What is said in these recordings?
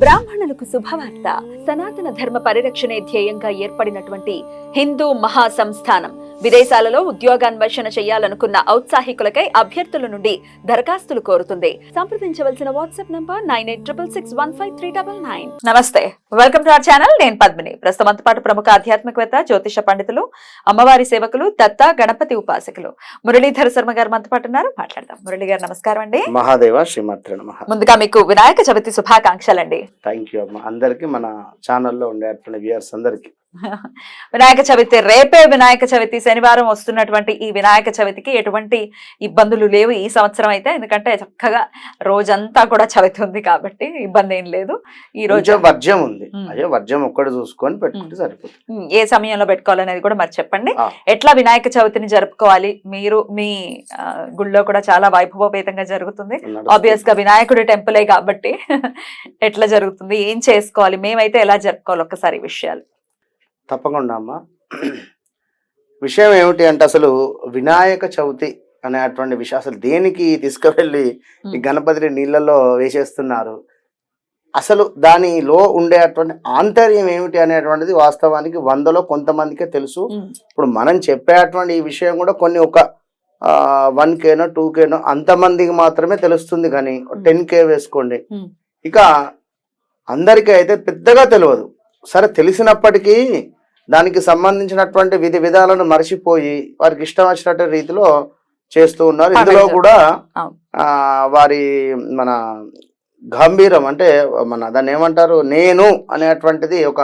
బ్రాహ్మణులకు శుభవార్త సనాతన ధర్మ పరిరక్షణే ధ్యేయంగా ఏర్పడినటువంటి హిందూ మహాసంస్థానం. విదేశాలలో ఉద్యోగాన్వేషణ చేయాలనుకున్న ఔత్సాహికులకై అభ్యర్థుల నుండి దరఖాస్తులు కోరుతుంది. సంప్రదించవలసిన WhatsApp number nine eight triple six one five three double nine. నమస్తే. Welcome to our channel. నేను పద్మిని. ప్రస్తుతం పాటు ప్రముఖ ఆధ్యాత్మికవేత్త జ్యోతిష పండితులు అమ్మవారి సేవకులు దత్త గణపతి ఉపాసకులు మురళీధర శర్మ గారు మనతో పాటు ఉన్నారు. మాట్లాడదాం. మురళి గారు నమస్కారం అండి. మహాదేవ శ్రీమాత్ర ముందుగా మీకు వినాయక చవితి శుభాకాంక్షలండి. థ్యాంక్ యూ అమ్మ. అందరికి మన ఛానల్లో ఉండేటువంటి వ్యూయర్స్ అందరికి వినాయక చవితి రేపే వినాయక చవితి శనివారం వస్తున్నటువంటి ఈ వినాయక చవితికి ఎటువంటి ఇబ్బందులు లేవు. ఈ సంవత్సరం అయితే ఎందుకంటే చక్కగా రోజంతా కూడా చవితి ఉంది కాబట్టి ఇబ్బంది ఏం లేదు. ఈ రోజు కొంచెం వర్జ్యం ఉంది. అయ్యో వర్జ్యం ఒక్కటి చూసుకొని పెట్టుకుంటే సరిపోతుంది. ఏ సమయంలో పెట్టుకోవాలనేది కూడా మరి చెప్పండి. ఎట్లా వినాయక చవితిని జరుపుకోవాలి? మీరు మీ గుళ్ళో కూడా చాలా వైభవోపేతంగా జరుగుతుంది. ఆబ్వియస్గా వినాయకుడి టెంపులే కాబట్టి ఎట్లా జరుగుతుంది? ఏం చేసుకోవాలి? మేమైతే ఎలా జరుపుకోవాలి? ఒక్కసారి విషయాలు. తప్పకుండా అమ్మ. విషయం ఏమిటి అంటే అసలు వినాయక చవితి అనేటువంటి విషయం అసలు దేనికి తీసుకువెళ్ళి ఈ. గణపతిని నీళ్ళల్లో వేసేస్తున్నారు? అసలు దానిలో ఉండేటువంటి ఆంతర్యం ఏమిటి అనేటువంటిది వాస్తవానికి వందలో కొంతమందికే తెలుసు. ఇప్పుడు మనం చెప్పేటువంటి ఈ విషయం కూడా కొన్ని ఒక వన్ కేనో టూ కేనో అంతమందికి మాత్రమే తెలుస్తుంది కానీ టెన్ కే వేసుకోండి. ఇక అందరికీ అయితే పెద్దగా తెలియదు. సరే తెలిసినప్పటికీ దానికి సంబంధించినటువంటి విధి విధాలను మర్చిపోయి వారికి ఇష్టం వచ్చినట్టు రీతిలో చేస్తూ ఉన్నారు. ఇందులో. కూడా వారి మన గంభీరం అంటే మన దాన్ని ఏమంటారు? నేను అనేటువంటిది ఒక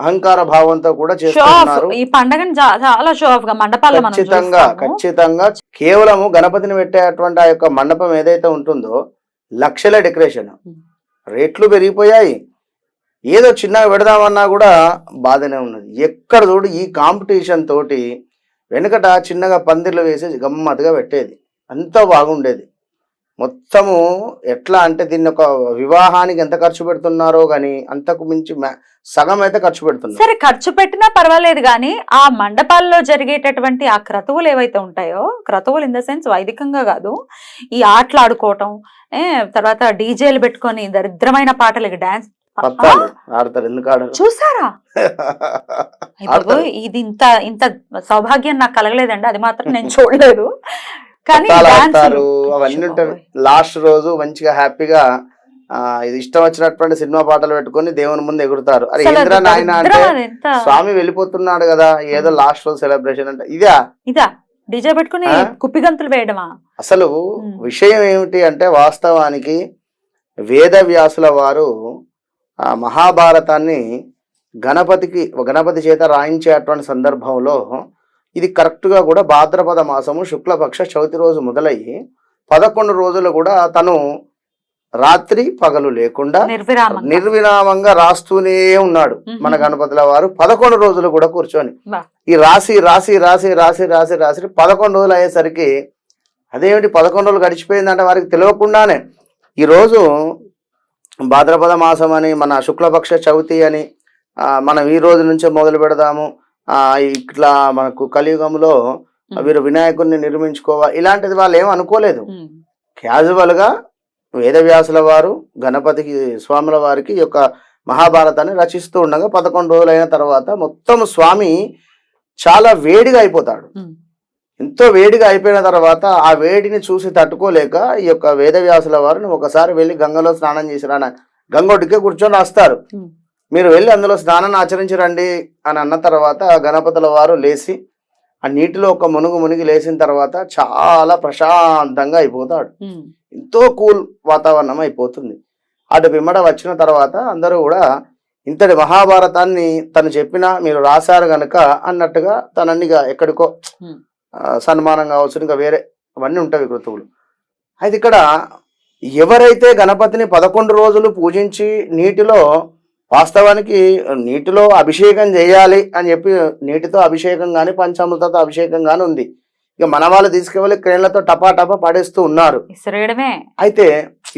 అహంకార భావంతో కూడా చేస్తున్నారు ఈ పండగని చాలా షో ఆఫ్గా మండపాల్లో మనం ఖచ్చితంగా. ఖచ్చితంగా కేవలము గణపతిని పెట్టేటువంటి ఆ యొక్క మండపం ఏదైతే ఉంటుందో లక్షల డెకరేషన్. రేట్లు పెరిగిపోయాయి. ఏదో చిన్నగా పెడదామన్నా కూడా బాధనే ఉన్నది. ఎక్కడ చూడు ఈ కాంపిటీషన్ తోటి వెనుకట చిన్నగా పందిర్లు వేసి గమ్మత్తుగా పెట్టేది. అంత బాగుండేది. మొత్తము ఎట్లా అంటే దీన్ని ఒక వివాహానికి ఎంత ఖర్చు పెడుతున్నారో కానీ అంతకు మించి సగం అయితే ఖర్చు పెడుతున్నారు. సరే ఖర్చు పెట్టినా పర్వాలేదు కానీ ఆ మండపాల్లో జరిగేటటువంటి ఆ క్రతువులు ఏవైతే ఉంటాయో క్రతువులు ఇన్ ద సెన్స్ వైదికంగా కాదు ఈ ఆటలు ఆడుకోవటం తర్వాత డీజేలు పెట్టుకొని దరిద్రమైన పాటలకి డాన్స్ పత్తాలు ఆడతారు ఎందుకు ఆడరు చూసారా? ఇది ఇంత ఇంత సౌభాగ్యం నాకు కలగలేదండి అది మాత్రం నేను చూడలేదు. కానీ. ఆడతారు అవన్నీ బాబోయ్. లాస్ట్ రోజు మంచిగా హ్యాపీగా ఇది ఇష్టం వచ్చినటువంటి సినిమా పాటలు పెట్టుకొని దేవుని ముందు ఎగురుతారు. అరే అది నాయన అంటే స్వామి వెళ్ళిపోతున్నాడు కదా ఏదో లాస్ట్ రోజు సెలబ్రేషన్ అంటే ఇదా? ఇదా? డీజే పెట్టుకుని? కుప్పిగంతులు వేయడమా? అసలు. విషయం ఏమిటి అంటే వాస్తవానికి వేద వ్యాసుల వారు ఆ మహాభారతాన్ని గణపతికి గణపతి చేత రాయించేటువంటి సందర్భంలో ఇది కరెక్ట్గా కూడా భాద్రపద మాసము శుక్లపక్ష చవితి రోజు మొదలయ్యి పదకొండు రోజులు కూడా తను రాత్రి పగలు లేకుండా నిర్విరామంగా రాస్తూనే ఉన్నాడు. మన గణపతుల వారు పదకొండు రోజులు కూడా కూర్చొని. ఈ రాసి రాసి రాసి రాసి రాసి రాసి పదకొండు రోజులు అయ్యేసరికి అదేమిటి పదకొండు రోజులు గడిచిపోయిందంటే వారికి తెలియకుండానే ఈరోజు భాద్రపద మాసం అని మన శుక్లపక్ష చవితి అని మనం ఈ రోజు నుంచే మొదలు పెడదాము ఇట్లా మనకు కలియుగంలో వీరు వినాయకుడిని నిర్మించుకోవాలి ఇలాంటిది వాళ్ళు ఏం అనుకోలేదు ఉమ్. క్యాజువల్గా వేదవ్యాసుల వారు గణపతికి స్వాముల వారికి యొక్క మహాభారతాన్ని రచిస్తూ ఉండగా పదకొండు రోజులైన తర్వాత మొత్తం స్వామి చాలా వేడిగా అయిపోతాడు. ఎంతో వేడిగా అయిపోయిన తర్వాత ఆ వేడిని చూసి తట్టుకోలేక ఈ యొక్క వేదవ్యాసుల వారు "నువ్వు ఒకసారి వెళ్ళి గంగలో స్నానం చేసి రాన గంగొడ్డుకే కూర్చొని రాస్తారు. ఉమ్. మీరు వెళ్ళి అందులో స్నానాన్ని ఆచరించి రండి అని అన్న తర్వాత గణపతుల వారు లేచి ఆ నీటిలో ఒక మునుగు మునిగి లేచిన తర్వాత చాలా ప్రశాంతంగా అయిపోతాడు. ఎంతో కూల్ వాతావరణం అయిపోతుంది. అటు పిమ్మట వచ్చిన తర్వాత అందరూ కూడా ఇంతటి మహాభారతాన్ని తను చెప్పినా మీరు రాశారు గనక అన్నట్టుగా తనన్నిగా ఎక్కడికో సన్మానం కావచ్చు ఇంకా వేరే అవన్నీ ఉంటాయి కృతువులు. అయితే ఇక్కడ ఎవరైతే గణపతిని పదకొండు రోజులు పూజించి నీటిలో వాస్తవానికి నీటిలో అభిషేకం చేయాలి అని చెప్పి నీటితో అభిషేకం కానీ పంచామృతతో అభిషేకం కానీ ఉంది. ఇక మన వాళ్ళు తీసుకెళ్ళి క్రేన్లతో టపా టపా పడేస్తూ ఉన్నారు. అయితే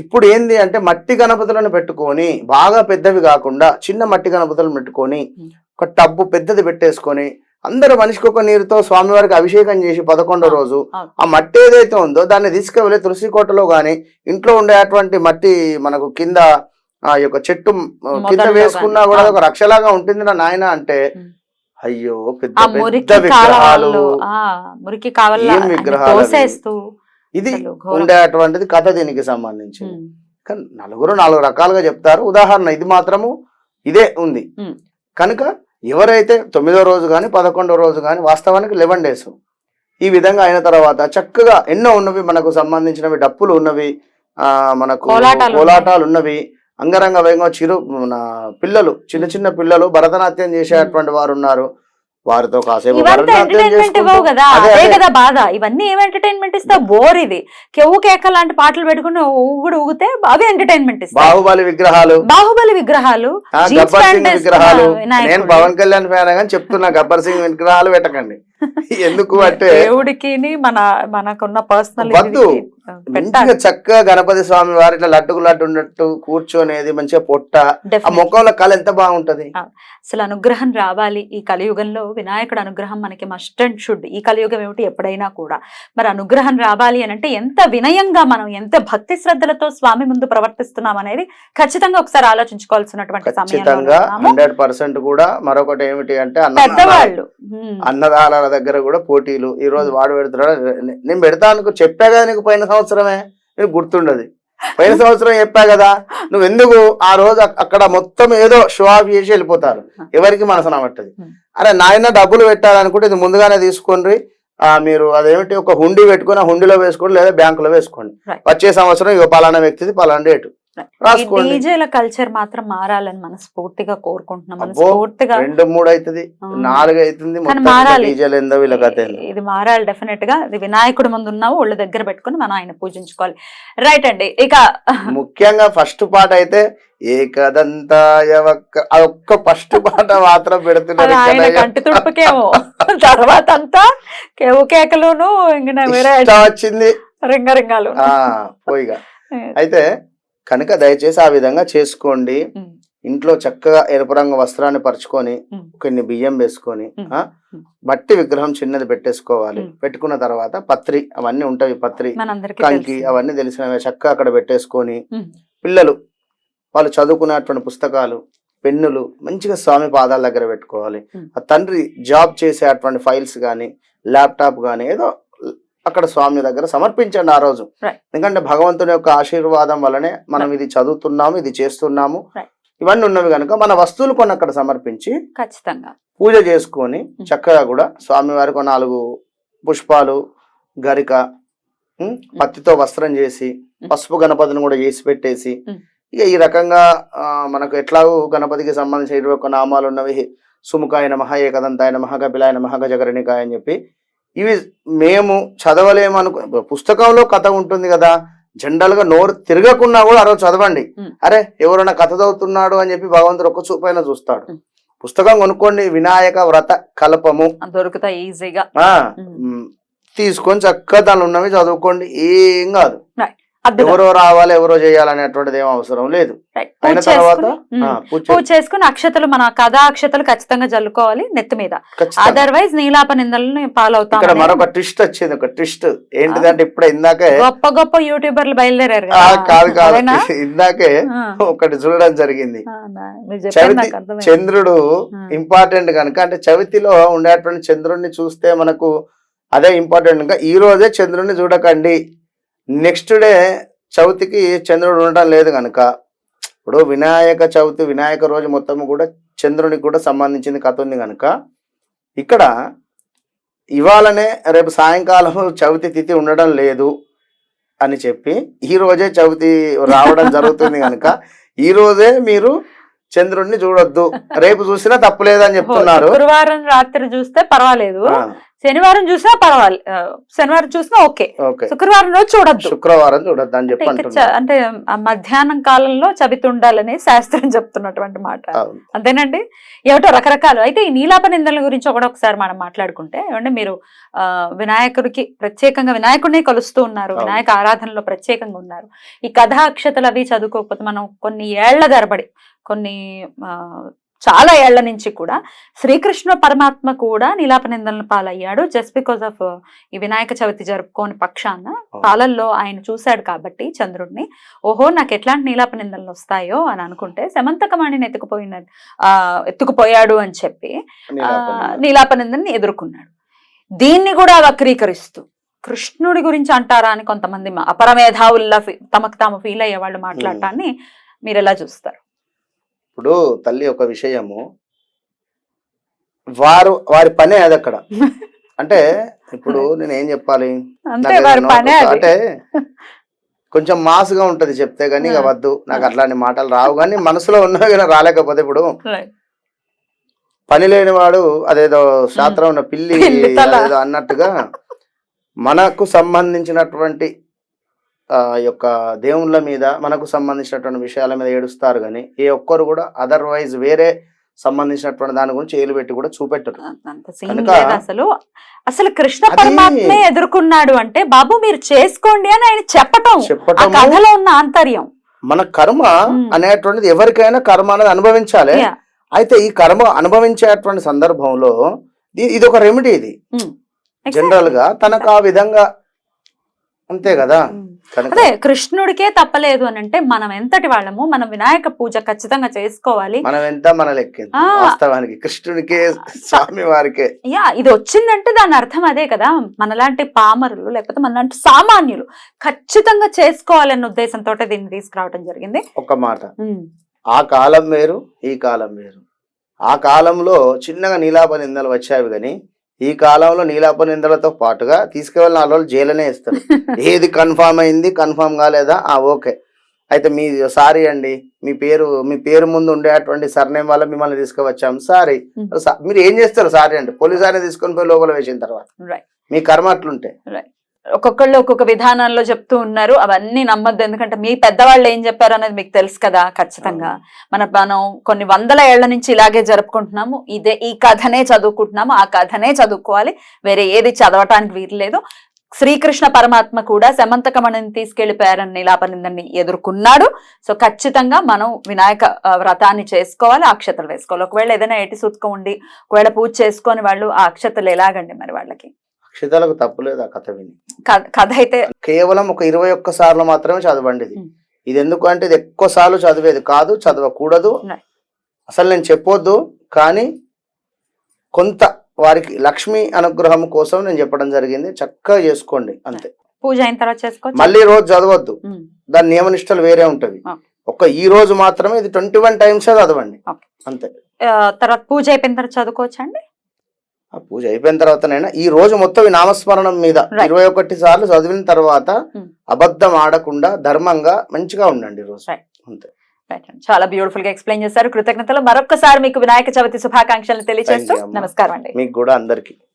ఇప్పుడు ఏంది అంటే మట్టి గణపతులను పెట్టుకొని బాగా పెద్దవి కాకుండా చిన్న మట్టి గణపతులను పెట్టుకొని. ఒక టబ్బు పెద్దది పెట్టేసుకొని అందరూ మనిషికి ఒక నీరుతో స్వామివారికి అభిషేకం చేసి పదకొండో రోజు. ఆ మట్టి ఏదైతే ఉందో దాన్ని తీసుకువెళ్ళి తులసి కోటలో గాని ఇంట్లో ఉండేటువంటి మట్టి మనకు కింద ఆ యొక్క చెట్టు కింద వేసుకున్నా. కూడా. ఒక రక్షలాగా ఉంటుంది నా నాయన అంటే. అయ్యో పెద్ద పెద్ద విగ్రహాలు మురికి ఏం విగ్రహాలు ఇది. ఉండేటువంటిది కథ దీనికి సంబంధించి కానీ నలుగురు నాలుగు రకాలుగా చెప్తారు ఉదాహరణ ఇది మాత్రము ఇదే ఉంది. కనుక ఎవరైతే తొమ్మిదో రోజు కానీ పదకొండో రోజు కానీ వాస్తవానికి లెవెన్ డేస్. ఈ విధంగా అయిన తర్వాత చక్కగా ఎన్నో ఉన్నవి మనకు సంబంధించినవి డప్పులు ఉన్నవి ఆ మనకు కోలాటాలు ఉన్నవి. అంగరంగ వైభవంగా చిరు మన పిల్లలు చిన్న చిన్న పిల్లలు భరతనాట్యం చేసేటువంటి వారు ఉన్నారు. వారితో కాసేపు కదా. అదే, బాధ. ఇవన్నీ ఏం ఎంటర్టైన్మెంట్ ఇస్తా బోర్ ఇది. కెవ్వు కేక లాంటి పాటలు పెట్టుకుని ఊగుడు ఊగితే అవి ఎంటర్టైన్మెంట్ ఇస్తాయి. బాహుబలి విగ్రహాలు. బాహుబలి విగ్రహాలు విగ్రహాలు. నేను పవన్ కళ్యాణ్ ఫ్యాన్ కానీ చెప్తున్నా గబ్బర్ సింగ్ విగ్రహాలు పెట్టకండి. ఎందుకు అంటే దేవుడికి మన మనకున్న పర్సనల్ వద్దు. పెట్టాలి మంచిగా చక్కగా గణపతి స్వామి వారి ఇట్లా లడ్డుకు లడ్డు ఉన్నట్టు కూర్చొనేది మంచిగా పొట్ట ఆ. ముఖంలో కళ ఎంత బాగుంటది? అసలు అనుగ్రహం రావాలి. ఈ కలియుగంలో వినాయకుడు అనుగ్రహం మనకి మస్ట్ అండ్ షుడ్ ఈ కలియుగం ఏమిటి? ఎప్పుడైనా కూడా. మరి అనుగ్రహం రావాలి అని అంటే ఎంత వినయంగా మనం ఎంత భక్తి శ్రద్ధలతో స్వామి ముందు ప్రవర్తిస్తున్నాం అనేది ఖచ్చితంగా ఒకసారి ఆలోచించుకోవాల్సినటువంటి ఖచ్చితంగా. హండ్రెడ్ పర్సెంట్ కూడా మరొకటి ఏమిటి అంటే పెద్దవాళ్ళు. ఉమ్, అన్నదానాల దగ్గర కూడా పోటీలు. ఈ రోజు వాడు పెడుతున్నాడు. నేను పెడతాను చెప్పా కదా నీకు పోయిన సంవత్సరమే నీకు గుర్తుండదు. పోయిన సంవత్సరం చెప్పా కదా నువ్వు ఎందుకు ఆ రోజు అక్- అక్కడ మొత్తం ఏదో షో ఆఫ్ చేసి వెళ్ళిపోతారు. ఎవరికి మనసు నమ్మట్టది. అరే నాయన డబ్బులు పెట్టాలనుకుంటే ఇది ముందుగానే తీసుకోండి ఆ మీరు అదేమిటి ఒక హుండీ పెట్టుకుని ఆ హుండీలో వేసుకోండి లేదా బ్యాంకులో వేసుకోండి. వచ్చే సంవత్సరం ఇక పలానా వ్యక్తిది పలానా డేటు డీజేల కల్చర్ మాత్రం మారాలని మనస్ఫూర్తిగా కోరుకుంటున్నాం. అబ్బో, మనస్ఫూర్తిగా రెండు మూడు అవుతుంది. నాలుగు అవుతుంది. ఇది మారాలి. డెఫినెట్గా ఇది వినాయకుడి ముందు ఉన్నావు ఒళ్ళు దగ్గర పెట్టుకుని మనం ఆయన పూజించుకోవాలి. రైట్ అండి ఇక ముఖ్యంగా ఫస్ట్ పాట అయితే ఏకదంతాయ ఆ ఒక్క ఫస్ట్ పాట మాత్రం పెడుతున్నారు ఆయన. కంటి తుడుపుకేమో. తర్వాత అంతా కేవు కేకలును ఇంకా వేరే వచ్చింది. రింగ రింగాలు ఆ పోయిగా. అయితే కనుక దయచేసి ఆ విధంగా చేసుకోండి ఇంట్లో చక్కగా ఎరుపు రంగు వస్త్రాన్ని పరుచుకొని. కొన్ని బియ్యం వేసుకొని. మట్టి విగ్రహం చిన్నది పెట్టేసుకోవాలి. పెట్టుకున్న తర్వాత పత్రి అవన్నీ ఉంటాయి పత్రి కంకి. అవన్నీ తెలిసినవి చక్కగా అక్కడ పెట్టేసుకొని పిల్లలు వాళ్ళు చదువుకున్నటువంటి పుస్తకాలు పెన్నులు మంచిగా స్వామి పాదాల దగ్గర పెట్టుకోవాలి. ఆ తండ్రి జాబ్ చేసేటువంటి ఫైల్స్ కానీ ల్యాప్టాప్ కానీ ఏదో అక్కడ స్వామి దగ్గర సమర్పించండి ఆ రోజు. ఎందుకంటే భగవంతుని యొక్క ఆశీర్వాదం వల్లనే మనం ఇది చదువుతున్నాము ఇది చేస్తున్నాము. ఇవన్నీ ఉన్నవి కనుక మన వస్తువులు కొన్ని అక్కడ సమర్పించి ఖచ్చితంగా పూజ చేసుకొని Hmm. చక్కగా కూడా స్వామివారికి ఒక నాలుగు పుష్పాలు గరిక ఉం, పత్తితో వస్త్రం చేసి పసుపు గణపతిని కూడా చేసి పెట్టేసి Hmm. ఇక ఈ రకంగా మనకు ఎట్లాగూ గణపతికి సంబంధించిన ఇరవై ఒక్క నామాలు ఉన్నవి సుముఖాయ నమః ఏకదంతాయ నమః కపిలాయ నమః గజకరణికాయ అని చెప్పి ఇవి మేము చదవలేము అనుకు పుస్తకంలో కథ ఉంటుంది కదా జనరల్గా నోరు తిరగకున్నా కూడా ఆ రోజు చదవండి. అరే ఎవరైనా కథ చదువుతున్నాడు అని చెప్పి భగవంతుడు ఒక్క చూపైన చూస్తాడు. పుస్తకం కొనుక్కోండి వినాయక వ్రత కల్పము. దొరుకుతాయి ఈజీగా. తీసుకొని చక్కగా దానిలో ఉన్నవి చదువుకోండి ఏం కాదు. ఎవరో రావాలి ఎవరో చేయాలనేటువంటిది ఏం అవసరం లేదు. పూజ అయిన తర్వాత చేసుకుని, పూజ అక్షతలు మన కథా అక్షతలు ఖచ్చితంగా జల్లుకోవాలి నెత్తి మీద. అదర్వైజ్ నీలాప నిందలను పాలవుతాం ఇక్కడ మరొక ట్విస్ట్ వచ్చింది ఒక ట్విస్ట్ ఏంటిదంటే ఇప్పుడే ఇందాకే గొప్ప గొప్ప యూట్యూబర్లు బయలుదేరారు కదా. కాదు? ఇందాకే ఒకటి చూడడం జరిగింది. చంద్రుడు. ఇంపార్టెంట్ కనుక అంటే చవితిలో ఉండేటువంటి చంద్రుడిని చూస్తే మనకు అదే ఇంపార్టెంట్ కనుక ఈ రోజే చంద్రుడిని చూడకండి నెక్స్ట్ డే చవితికి చంద్రుడు ఉండటం లేదు కనుక ఇప్పుడు వినాయక చవితి వినాయక రోజు మొత్తం కూడా చంద్రునికి కూడా సంబంధించింది కథ ఉంది కనుక ఇక్కడ ఇవాళనే రేపు సాయంకాలం చవితి తిథి ఉండడం లేదు అని చెప్పి ఈ రోజే చవితి రావడం జరుగుతుంది కనుక ఈ రోజే మీరు చంద్రుడిని చూడొద్దు. రేపు చూసినా తప్పులేదని చెప్తున్నారు. శుక్రవారం రాత్రి చూస్తే పర్వాలేదు. శనివారం చూసినా పర్వాలేదు శనివారం చూసినా ఓకే. శుక్రవారం రోజు చూడొద్దు. శుక్రవారం చూడొద్దు అని చెప్పి అంటే మధ్యాహ్నం కాలంలో చవితి ఉండాలని శాస్త్రం చెప్తున్నటువంటి మాట. అంతేనండి? ఏమిటో రకరకాలు. అయితే ఈ నీలాప నిందల గురించి కూడా ఒకసారి మనం మాట్లాడుకుంటే ఏమంటే మీరు ఆ వినాయకుడికి ప్రత్యేకంగా వినాయకుడిని కొలుస్తూ ఉన్నారు. వినాయక ఆరాధనలో ప్రత్యేకంగా ఉన్నారు. ఈ కథా అక్షతలు అవి చదువుకోకపోతే మనం కొన్ని ఏళ్ళ తరబడి కొన్ని చాలా ఏళ్ళ నుంచి కూడా శ్రీకృష్ణ పరమాత్మ కూడా నీలాప నిందలను పాలయ్యాడు జస్ట్ బికాస్ ఆఫ్ ఈ వినాయక చవితి జరుపుకోని పక్షాన పాలల్లో ఆయన చూశాడు కాబట్టి చంద్రుడిని ఓహో నాకు ఎట్లాంటి నీలాప నిందనలు వస్తాయో అని అనుకుంటే శమంతకమాణిని ఎత్తుకుపోయిన ఆ ఎత్తుకుపోయాడు అని చెప్పి నీలాపనిందని ఎదుర్కొన్నాడు. దీన్ని కూడా వక్రీకరిస్తూ కృష్ణుడి గురించి అంటారా అని కొంతమంది అపరమేధావుల్లా తమకు తాము ఫీల్ అయ్యే వాళ్ళు మాట్లాడటాన్ని మీరు ఎలా చూస్తారు? ఇప్పుడు తల్లి ఒక విషయము. వారు వారి పనే అది అక్కడ. అంటే ఇప్పుడు నేను ఏం చెప్పాలి? అంటే కొంచెం మాస్గా ఉంటది చెప్తే గానీ ఇక. వద్దు. నాకు అట్లాంటి మాటలు రావు కానీ మనసులో ఉన్నవి కానీ రాలేకపోతే ఇప్పుడు. పని లేని వాడు అదేదో శాస్త్రం ఉన్న పిల్లి అన్నట్టుగా మనకు సంబంధించినటువంటి యొక్క దేవుళ్ళ మీద మనకు సంబంధించినటువంటి విషయాల మీద ఏడుస్తారు కానీ ఏ ఒక్కరు కూడా అదర్వైజ్ వేరే సంబంధించినటువంటి దాని గురించి ఏలు పెట్టి కూడా చూపెట్టరు. అసలు. అసలు కృష్ణ పరమాత్మే ఎదుర్కొన్నాడు అంటే బాబు మీరు చేసుకోండి అని ఆయన చెప్పటం. ఆ చెప్పటము కథలో ఉన్న ఆంతర్యం. మన కర్మ. అనేటువంటిది ఎవరికైనా కర్మ అనేది అనుభవించాలి. అయితే ఈ కర్మ అనుభవించేటువంటి సందర్భంలో ఇది- ఒక రెమెడీ ఇది. జనరల్గా తనకు ఆ విధంగా అంతే కదా. అదే కృష్ణుడికే తప్పలేదు అని అంటే మనం ఎంతటి వాళ్ళము మనం వినాయక పూజ ఖచ్చితంగా చేసుకోవాలి. మనం ఎంత మన. వాస్తవానికి కృష్ణుడికే స్వామి వారికే. యా ఇది వచ్చిందంటే దాని అర్థం అదే కదా. మనలాంటి పామరులు లేకపోతే మనలాంటి సామాన్యులు ఖచ్చితంగా చేసుకోవాలన్న ఉద్దేశంతో దీన్ని తీసుకురావడం జరిగింది. ఒక మాట. ఆ కాలం వేరు ఈ కాలం వేరు. ఆ కాలంలో చిన్నగా నీలాప నిందలు వచ్చావి కానీ ఈ కాలంలో నీలాప నిందలతో పాటుగా తీసుకువెళ్ళిన నాలుగు రోజులు జైలునే ఇస్తారు ఏది కన్ఫామ్ అయింది కన్ఫామ్ కాలేదా? ఆ ఓకే. అయితే మీ సారీ అండి. మీ పేరు మీ పేరు ముందు ఉండేటువంటి సర్నేమ్ వల్ల మిమ్మల్ని తీసుకువచ్చాం. సారీ. Hmm. మీరు ఏం చేస్తారు సారీ అంటే? పోలీస్ ఆయన తీసుకొని పోయి లోపల వేసిన తర్వాత. మీ కర్మ అట్లుంటే. ఒక్కొక్కళ్ళు ఒక్కొక్క విధానాల్లో చెప్తూ ఉన్నారు. అవన్నీ నమ్మద్దు. ఎందుకంటే మీ పెద్దవాళ్ళు ఏం చెప్పారు అనేది మీకు తెలుసు కదా ఖచ్చితంగా. మన మనం కొన్ని వందల ఏళ్ళ నుంచి ఇలాగే జరుపుకుంటున్నాము. ఇదే ఈ కథనే చదువుకుంటున్నాము. ఆ కథనే చదువుకోవాలి. వేరే ఏది చదవటానికి వీల్లేదు శ్రీకృష్ణ పరమాత్మ కూడా శమంతకమణిని తీసుకెళ్ళిపోయారని నీలాపనిందని ఎదుర్కొన్నాడు. సో ఖచ్చితంగా మనం వినాయక వ్రతాన్ని చేసుకోవాలి. ఆ అక్షతలు వేసుకోవాలి. ఒకవేళ ఏదైనా ఎటి సూతకం ఉండి ఒకవేళ పూజ చేసుకొని వాళ్ళు ఆ అక్షతలు ఎలాగండి మరి వాళ్ళకి? అక్షితలకు తప్పులేదు ఆ కథ విని. కథ అయితే కేవలం ఒక ఇరవై ఒక్క సార్లు మాత్రమే చదవండి ఇది. ఇది ఎందుకు అంటే ఇది ఎక్కువ సార్లు చదివేది కాదు చదవకూడదు. అసలు నేను చెప్పొద్దు కానీ కొంత వారికి లక్ష్మి అనుగ్రహం కోసం నేను చెప్పడం జరిగింది. చక్కగా చేసుకోండి అంతే. పూజ అయిన తర్వాత చేసుకోవచ్చు? మళ్ళీ రోజు చదవద్దు. దాని నియమనిష్టలు వేరే ఉంటవి. Okay. ఒక ఈ రోజు మాత్రమే ఇది ట్వంటీ వన్ టైమ్స్ చదవండి. అంతే. తర్వాత పూజ అయిపోయిన తర్వాత చదువుకోవచ్చా అండి? ఆ పూజ అయిపోయిన తర్వాతనైనా ఈ రోజు మొత్తం ఈ నామస్మరణం మీద. ఇరవై ఒకటి సార్లు చదివిన తర్వాత Hmm. అబద్ధం ఆడకుండా ధర్మంగా మంచిగా ఉండండి రోజు. అంతే. చాలా బ్యూటిఫుల్గా ఎక్స్ప్లెయిన్ చేశారు కృతజ్ఞతలు మరొకసారి మీకు వినాయక చవితి శుభాకాంక్షలు తెలియజేస్తూ. నమస్కారం అండి మీకు కూడా అందరికి